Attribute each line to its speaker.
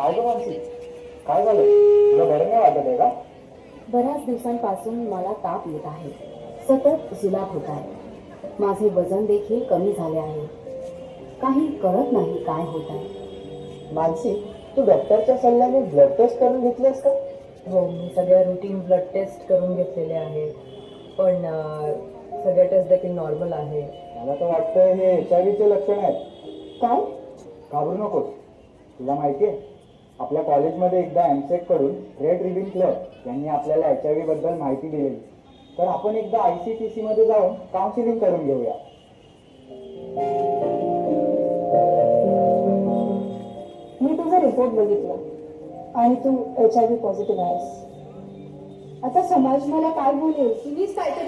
Speaker 1: काय गं मानसी? काय झालं? तुला बरं नाही वाटत आहे का?
Speaker 2: बऱ्याच दिवसांपासून मला ताप येत आहे. सतत जुलाब होत आहे. माझे वजन देखील कमी झाले आहे. काही कळत नाही काय होत आहे.
Speaker 3: मानसी तू डॉक्टरच्या सल्ल्याने ब्लड टेस्ट करून घेतलीस का?
Speaker 4: हो मी सगळ्या रुटीन ब्लड टेस्ट करून घेतलेले आहे पण सगळ्या टेस्ट देखील नॉर्मल आहे.
Speaker 1: मला तर वाटतं हे एच आय लक्षण आहेत.
Speaker 5: काय?
Speaker 1: घाबरू नकोस. तुला माहिती आहे आपल्या कॉलेजमध्ये एकदा एमसेककडून रेड रिबिन क्लब यांनी आपल्याला एच आय व्ही बद्दल माहिती दिलेली. तर आपण एकदा आय सी टी सी मध्ये जाऊन काउन्सिलिंग करून घेऊया.
Speaker 5: मी तुझा रिपोर्ट बघितला आणि तू एच आय व्ही पॉझिटिव्ह आहेस. आता समाज मला काय बोलेल? तुम्हीच काहीतरी